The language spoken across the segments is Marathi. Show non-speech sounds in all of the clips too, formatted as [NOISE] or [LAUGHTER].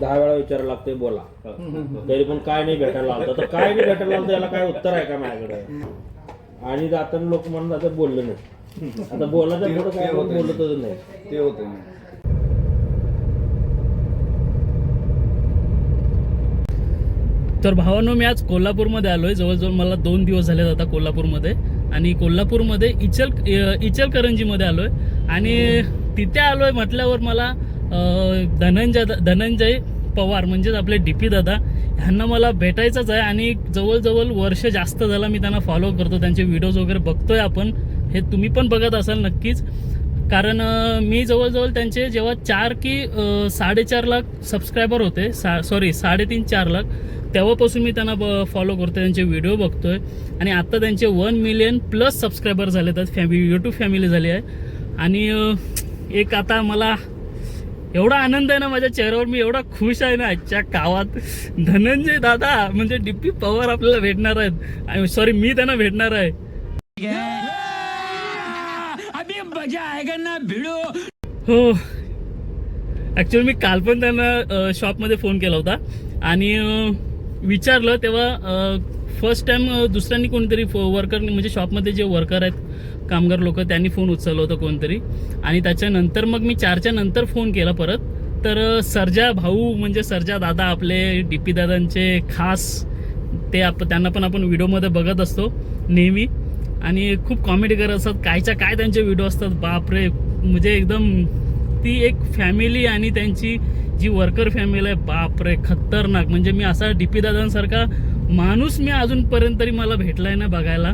दहा वेळा विचारायला लागतोय बोला. तरी पण काय नाही भेटायला आलं तर काय नाही भेटायला आलं याला काय उत्तर आहे का माझ्याकडे? आणि जाताना लोक म्हणून आता बोललं नाही. आता बोलायचं पुढं काय? बोलतच नाही. ते होतं तर भावानो मी आज कोल्हापूरमध्ये आलो आहे जवळजवळ मला दोन दिवस झाले आता कोल्हापूरमध्ये. आणि कोल्हापूरमध्ये इचल इचलकरंजीमध्ये आलो आहे आणि तिथे आलो आहे म्हटल्यावर मला धनंजय धनंजय पवार म्हणजेच आपले डी पी दादा ह्यांना मला भेटायचंच आहे आणि जवळजवळ वर्ष जास्त झालं मी त्यांना फॉलो करतो त्यांचे व्हिडिओज वगैरे बघतोय आपण. हे तुम्ही पण बघत असाल नक्कीच. कारण मी जवळजवळ त्यांचे जेव्हा चार की साडेचार लाख सबस्क्रायबर होते सा सॉरी साडेतीन चार लाख तेव्हापासून मी त्यांना ब फॉलो करतो त्यांचे व्हिडिओ बघतोय. आणि आता त्यांचे वन मिलियन प्लस सबस्क्रायबर झाले आहेत फॅमिली यूट्यूब फॅमिली झाली आहे. आणि एक आता मला एवढा आनंद आहे ना माझ्या चेहऱ्यावर मी एवढा खुश आहे ना आजच्या गावात. धनंजय दादा म्हणजे डीपी पवार आपल्याला भेटणार आहेत. सॉरी मी त्यांना भेटणार आहे. हो. ॲक्च्युली मी काल पण त्यांना शॉपमध्ये फोन केला होता. आणि विचारलं तेव्हा फर्स्ट टाइम दुसऱ्यांनी कोणतरी वर्कर म्हणजे शॉपमध्ये जे वर्कर आहेत कामगार लोक त्यांनी फोन उचललं होता कोणतरी. आणि त्याच्यानंतर मग मी चारच्या नंतर फोन केला परत. तर सर्जा भाऊ म्हणजे सर्जा दादा आपले डी पी दादांचे खास ते आप त्यांना पण आपण व्हिडिओमध्ये बघत असतो नेहमी. आणि खूप कॉमेडी करत असतात. कायच्या काय त्यांचे व्हिडिओ असतात बापरे. म्हणजे एकदम ती एक फॅमिली आणि त्यांची जी वर्कर फॅमिली आहे बापरे खतरनाक. म्हणजे मी असा डी पी दादांसारखा माणूस मी अजूनपर्यंत तरी मला भेटलाय ना बघायला.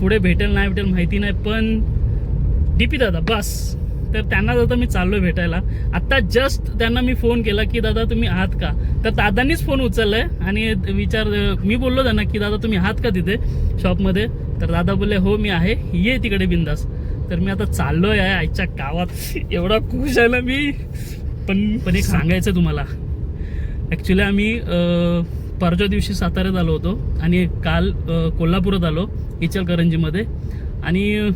पुढे भेटेल नाही भेटेल माहिती नाही पण डी पी दादा बस. तर त्यांना दादा मी चाललोय भेटायला. आत्ता जस्ट त्यांना मी फोन केला की दादा तुम्ही आहात का? तर दादांनीच फोन उचललाय आणि विचार मी बोललो त्यांना की दादा तुम्ही आहात का तिथे शॉपमध्ये तर दादा बोलले हो मी आहे. ये तिकडे बिंदास. तर मी आता चाललोय आहे आईच्या गावात. एवढा खुश आहे ना मी. पण पण एक सांगायचं तुम्हाला. ॲक्च्युली आम्ही परच्या दिवशी साताऱ्यात आलो होतो आणि काल कोल्हापुरात आलो इचलकरंजीमध्ये. आणि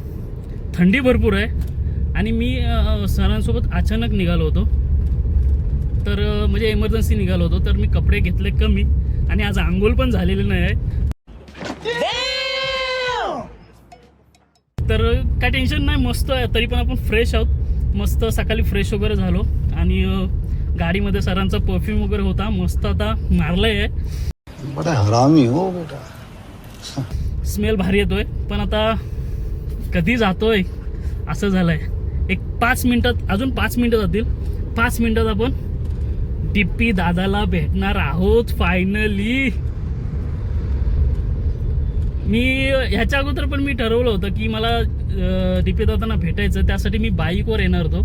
थंडी भरपूर आहे. आणि मी सरांसोबत अचानक निघालो होतो. तर म्हणजे इमर्जन्सी निघालो होतो. तर मी कपडे घेतले कमी आणि आज आंघोळ पण झालेली नाही आहे. तर काय टेन्शन नाही. मस्त आहे. तरी पण आपण फ्रेश आहोत. मस्त सकाळी फ्रेश वगैरे झालो. आणि गाडीमध्ये सरांचा परफ्यूम वगैरे होता. मस्त आता मारलंय. बड़ा हरामी हो बेटा. स्मेल भारी येतोय. पण आता कधी जातोय? असं झालंय. एक पाच मिनिटात अजून पाच मिनिटं जातील. पाच मिनिटात आपण टिप्पी दादाला भेटणार आहोत फायनली मी ह्याच्या अगोदर पण मी ठरवलं होतं की मला टिप्पी दादांना भेटायचं त्यासाठी मी बाईकवर येणार होतो.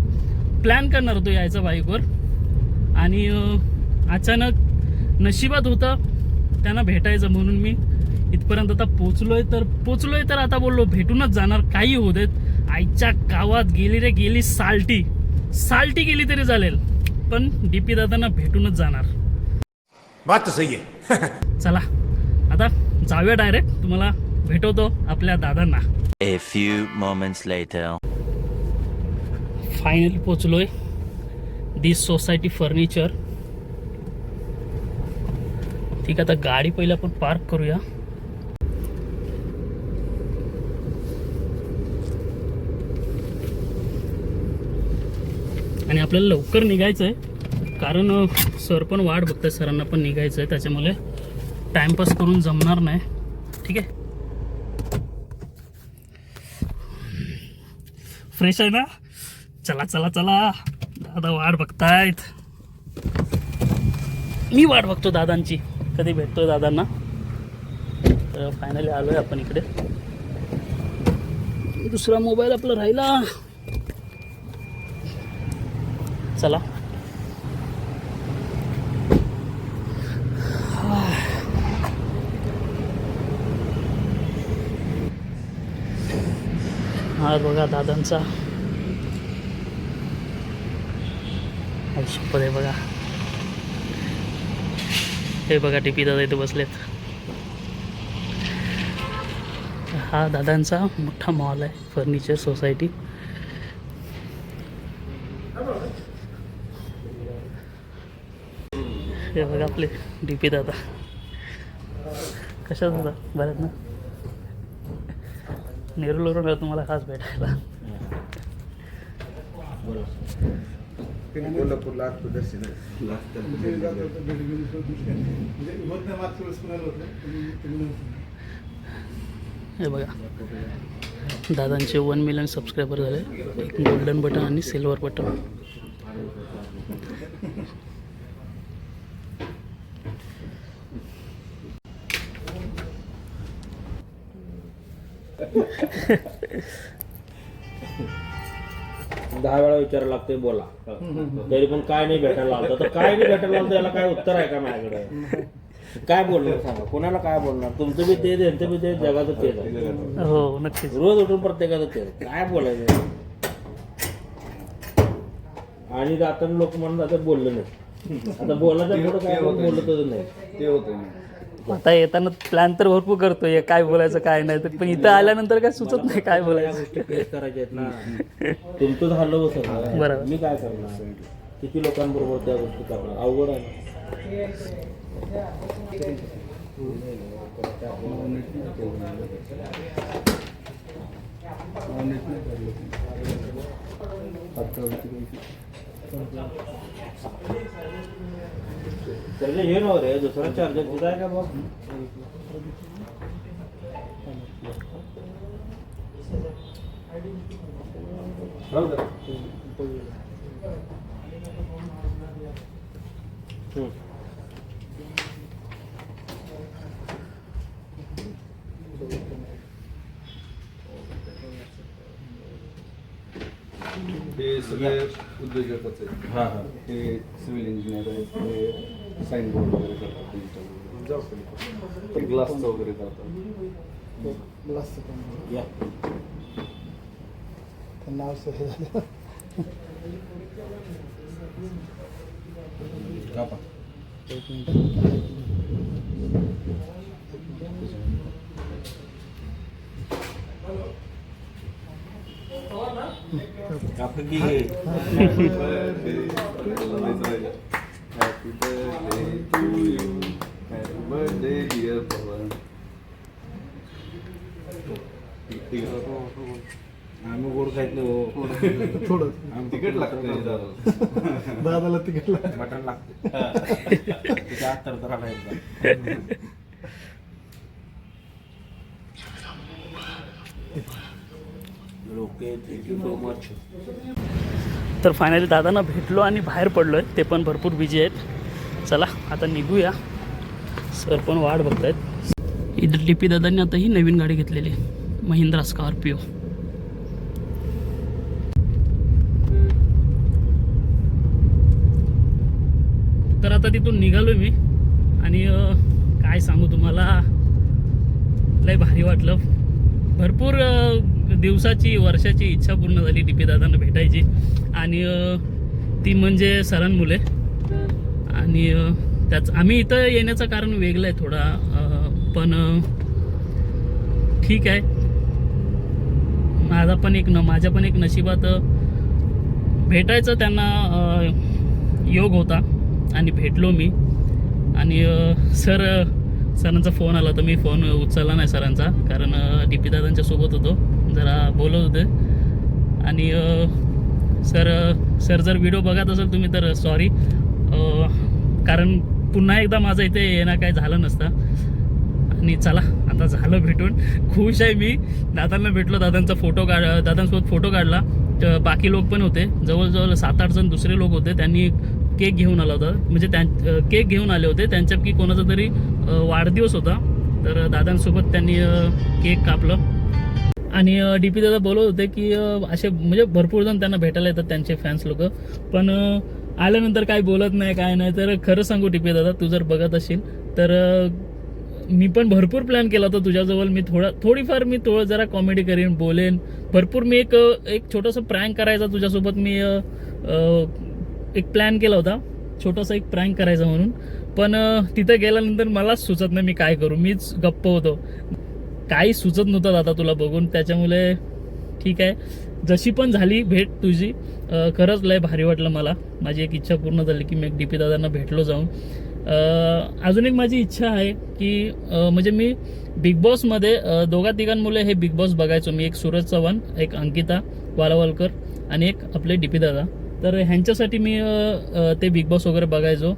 प्लॅन करणार होतो यायचा बाईकवर. आणि अचानक नशिबात होतं त्यांना भेटायचं म्हणून मी इथपर्यंत आता पोचलोय तर पोचलोय तर आता बोललो भेटूनच जाणार काही होऊ देत. आईच्या गावात गेली रे गेली साल्टी. साल्टी गेली तरी चालेल पण डीपी दादांना भेटूनच जाणार. बात सही है [LAUGHS] चला आता जाऊया डायरेक्ट तुम्हाला भेटवतो आपल्या दादांना. A few moments later. Finally पोचलोय. This society furniture ठीक आहे आता गाडी पहिले आपण पार्क करूया. आणि आपल्याला लवकर निघायचं आहे कारण सर पण वाट बघतात सरांना पण निघायचं आहे त्याच्यामुळे टाइमपास करून जमणार नाही. ठीक आहे? फ्रेश आहे ना? चला चला चला. दादा वाट बघतायत. मी वाट बघतो दादांची. कधी भेटतो दादांना? तर फायनली आलो आहे आपण इकडे. दुसरा मोबाईल आपला राहिला. चला. हा बघा दादांचा. सुपर आहे बघा. हे बघा टिपी दादा इथे बसलेत. हा दादांचा मोठा मॉल आहे फर्निचर सोसायटी हे बघा आपले डी पी दादा. कशा दादा बऱ्यात ना? नेरूलवरून तुम्हाला खास भेटायला. कोल्हापूरला असतो दर्शन हे बघा. दादांचे वन मिलियन सबस्क्रायबर झाले. एक गोल्डन बटन आणि सिल्वर बटन. [LAUGHS] दहा वेळा विचारायला लागतंय बोला. तरी पण काय नाही भेटायला लागतं तर काय नाही भेटायला लागतं याला काय उत्तर आहे का माझ्याकडे? काय बोलणार सांगा? कोणाला काय बोलणार? तुमचं बी ते त्यांचं बी ते जगाचं तेच आहे. हो नक्कीच. रोज उठून प्रत्येकाचं तेच काय बोलायचं? आणि जाताना लोक म्हणून आता बोललं नाही. आता बोलायचं पुढं काय? बोलतच नाही. ते होतं आता येताना प्लॅन तर भरपूर करतोय. काय बोलायचं काय नाही. तर पण इथं आल्यानंतर काय सुचत नाही काय बोलायचं. गोष्टी फेस करायच्या आहेत ना. तुमचं झालं होतं बरोबर. मी काय करणार? किती लोकांबरोबर त्या गोष्टी करणार? अवघड आहे. तर हे नव्हतं रे दुसरा चार्जर तिथं आहे का बघ हम्म. उद्योजकच. आहेत हा हा. ते सिव्हिल इंजिनियर आहेत ते साईन बोर्ड वगैरे करतात digital. ते ग्लासचं वगैरे करतात. या. कापा. कापा की Happy birthday to you. Happy birthday, dear Pawan. आम्ही गोड हो थोडं तिकट लागतं दादा दादाला तिकीट मटण लागते त्याच्या आत तर आला एकदा okay thank you so much तर फायनली दादांना भेटलो आणि बाहेर पडलो आहे ते पण भरपूर बिझी आहेत. चला आता निघूया. सर पण वाट बघतायत. इथं डी पी दादांनी आता ही नवीन गाडी घेतलेली आहे. महिंद्रा स्कॉर्पिओ. तर आता तिथून निघालो मी. आणि काय सांगू तुम्हाला? लय भारी वाटलं. भरपूर दिवसाची वर्षाची इच्छा पूर्ण झाली डी पी दादांना भेटायची. आणि ती म्हणजे सरांमुळे आणि त्याच आम्ही इथं येण्याचं कारण वेगळं आहे थोडा पण ठीक आहे. माझा पण एक न माझ्या पण एक नशिबात भेटायचं त्यांना योग होता. आणि भेटलो मी. आणि सर सरांचा फोन आला तर मी फोन उचलला नाही सरांचा कारण डी पी दादांच्या सोबत होतो. जरा बोलत होते. आणि सर सर जर व्हिडिओ बघत असेल तुम्ही तर सॉरी कारण पुन्हा एकदा माझं इथे येणं काय झालं नसतं. आणि चला आता झालं भेटून. खुश आहे मी. दादांना भेटलो दादांचा फोटो काढ दादांसोबत फोटो काढला. तर बाकी लोक पण होते. जवळजवळ सात आठ जण दुसरे लोक होते. त्यांनी केक घेऊन आला होता. म्हणजे त्यां केक घेऊन आले होते. त्यांच्यापैकी कोणाचा तरी वाढदिवस होता. तर दादांसोबत त्यांनी केक कापलं. आणि डी पी दादा बोलत होते की असे म्हणजे भरपूर जण त्यांना भेटायला येतात त्यांचे फॅन्स लोक. पण आल्यानंतर काय बोलत नाही काय नाही. तर खरं सांगू डी पी दादा तू जर बघत असेल तर मी पण भरपूर प्लॅन केला होता तुझ्याजवळ. मी थोडा थोडीफार मी थोडं जरा कॉमेडी करेन बोलेन. भरपूर मी एक एक छोटंसं प्रँक करायचा तुझ्यासोबत मी एक प्लॅन केला होता. छोटासा एक प्रँक करायचा म्हणून. पण तिथं गेल्यानंतर मलाच सुचत नाही मी काय करू. मीच गप्प होतो. काही सुचत नव्हतं दादा तुला बघून. त्याच्यामुळे ठीक आहे. जशी पण झाली भेट तुझी खरंच लय भारी वाटलं मला. माझी एक इच्छा पूर्ण झाली की मी एक डी पी दादांना भेटलो जाऊन. अजून एक माझी इच्छा आहे की म्हणजे मी बिग बॉसमध्ये दोघा तिघांमुळे हे बिग बॉस बघायचो. मी एक सूरज चव्हाण एक अंकिता वालावलकर आणि एक आपले डी पी दादा. तर ह्यांच्यासाठी मी ते बिग बॉस वगैरे बघायचो.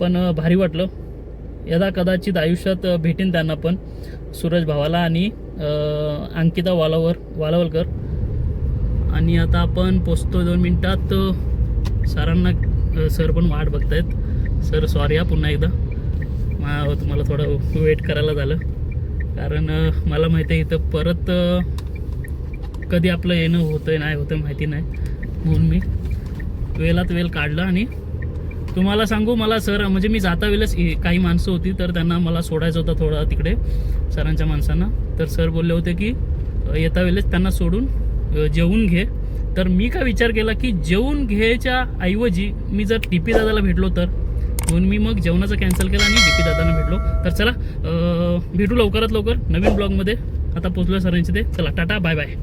पण भारी वाटलं. यदा कदाचित आयुष्यात भेटेन त्यांना पण सूरज भावाला आणि अंकिता वालावर वालावलकर. आणि आता आपण पोचतो दोन मिनटात सरांना सर पण वाट बघतायत. सर सॉरी हा पुन्हा एकदा. मा तुम्हाला थोडं वेट करायला झालं. कारण मला माहिती आहे इथं परत कधी आपलं येणं होतं आहे नाही होतं माहिती नाही. म्हणून मी वेळात वेळ काढला आणि तुम्हाला सांगू मला सर म्हणजे मी जाता वेळेस काही माणसं होती तर त्यांना मला सोडायचं होतं थोडं तिकडे सरांच्या माणसांना. तर सर बोलले होते की येता वेळेस त्यांना सोडून जेवून घे. तर मी का विचार केला की जेवून घ्यायच्या ऐवजी मी जर टी पी दादाला भेटलो तर म्हणून मी मग जेवणाचं कॅन्सल केलं आणि डी पी दादांना भेटलो. तर चला भेटू लवकरात लवकर नवीन ब्लॉगमध्ये. आता पोचलो सरांचे ते. चला टाटा बाय बाय.